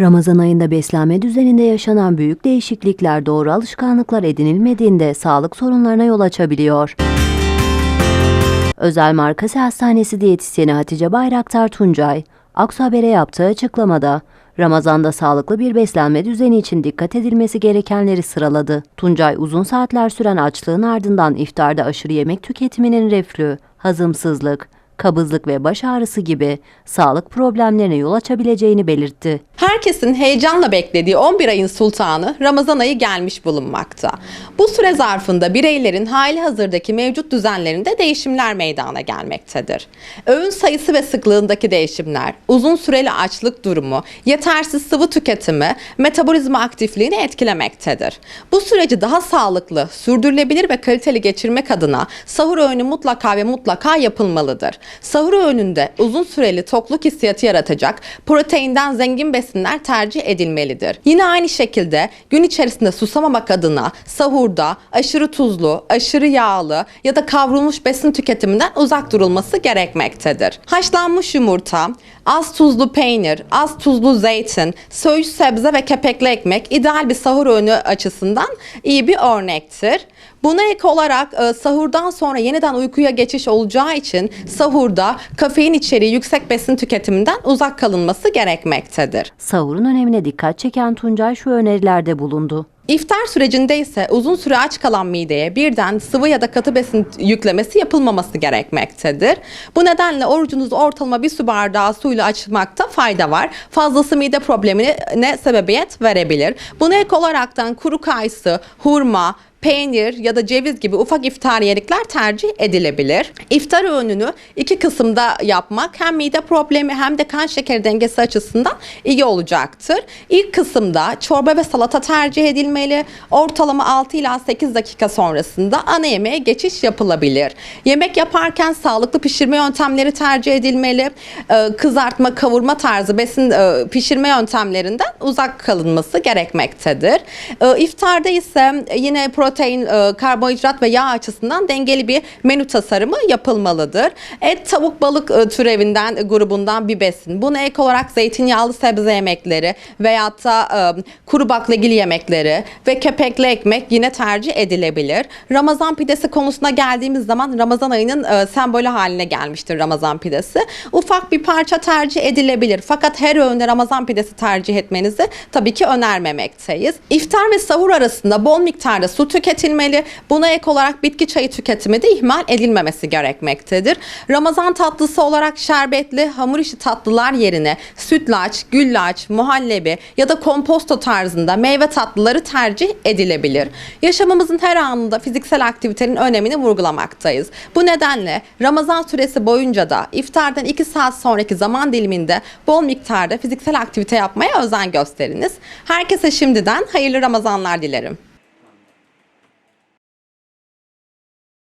Ramazan ayında beslenme düzeninde yaşanan büyük değişiklikler doğru alışkanlıklar edinilmediğinde sağlık sorunlarına yol açabiliyor. Özel Markası Hastanesi diyetisyeni Hatice Bayraktar Tuncay, Aksu Haber'e yaptığı açıklamada, Ramazan'da sağlıklı bir beslenme düzeni için dikkat edilmesi gerekenleri sıraladı. Tuncay uzun saatler süren açlığın ardından iftarda aşırı yemek tüketiminin reflü, hazımsızlık, kabızlık ve baş ağrısı gibi sağlık problemlerine yol açabileceğini belirtti. Herkesin heyecanla beklediği 11 ayın sultanı Ramazan ayı gelmiş bulunmakta. Bu süre zarfında bireylerin hali hazırdaki mevcut düzenlerinde değişimler meydana gelmektedir. Öğün sayısı ve sıklığındaki değişimler, uzun süreli açlık durumu, yetersiz sıvı tüketimi, metabolizma aktifliğini etkilemektedir. Bu süreci daha sağlıklı, sürdürülebilir ve kaliteli geçirmek adına sahur öğünü mutlaka ve mutlaka yapılmalıdır. Sahur öğününde uzun süreli tokluk hissiyatı yaratacak proteinden zengin besinler tercih edilmelidir. Yine aynı şekilde gün içerisinde susamamak adına sahurda aşırı tuzlu, aşırı yağlı ya da kavrulmuş besin tüketiminden uzak durulması gerekmektedir. Haşlanmış yumurta, az tuzlu peynir, az tuzlu zeytin, söğüş sebze ve kepekli ekmek ideal bir sahur öğünü açısından iyi bir örnektir. Buna ek olarak e, sahurdan sonra yeniden uykuya geçiş olacağı için sahurda kafein içeriği yüksek besin tüketiminden uzak kalınması gerekmektedir. Sahurun önemine dikkat çeken Tuncay şu önerilerde bulundu. İftar sürecinde ise uzun süre aç kalan mideye birden sıvı ya da katı besin yüklemesi yapılmaması gerekmektedir. Bu nedenle orucunuzu ortalama bir su bardağı suyla açmakta fayda var. Fazlası mide problemine sebebiyet verebilir. Buna ek olaraktan kuru kayısı, hurma, peynir ya da ceviz gibi ufak iftariyelikler tercih edilebilir. İftar öğününü iki kısımda yapmak hem mide problemi hem de kan şekeri dengesi açısından iyi olacaktır. İlk kısımda çorba ve salata tercih edilmeli. Ortalama 6 ila 8 dakika sonrasında ana yemeğe geçiş yapılabilir. Yemek yaparken sağlıklı pişirme yöntemleri tercih edilmeli. Ee, Kızartma, kavurma tarzı besin e, pişirme yöntemlerinden uzak kalınması gerekmektedir. Ee, İftarda ise yine protein, e, karbonhidrat ve yağ açısından dengeli bir menü tasarımı yapılmalıdır. Et, tavuk, balık e, türevinden, grubundan bir besin. Buna ek olarak zeytinyağlı sebze yemekleri veyahut da kuru baklagil yemekleri ve kepekli ekmek yine tercih edilebilir. Ramazan pidesi konusuna geldiğimiz zaman Ramazan ayının e, sembolü haline gelmiştir Ramazan pidesi. Ufak bir parça tercih edilebilir. Fakat her öğünde Ramazan pidesi tercih etmenizi tabii ki önermemekteyiz. İftar ve sahur arasında bol miktarda su tüketilmeli. Buna ek olarak bitki çayı tüketimi de ihmal edilmemesi gerekmektedir. Ramazan tatlısı olarak şerbetli hamur işi tatlılar yerine sütlaç, güllaç, muhallebi ya da komposto tarzında meyve tatlıları tercih edilebilir. Yaşamımızın her anında fiziksel aktivitenin önemini vurgulamaktayız. Bu nedenle Ramazan süresi boyunca da iftardan 2 saat sonraki zaman diliminde bol miktarda fiziksel aktivite yapmaya özen gösteriniz. Herkese şimdiden hayırlı Ramazanlar dilerim.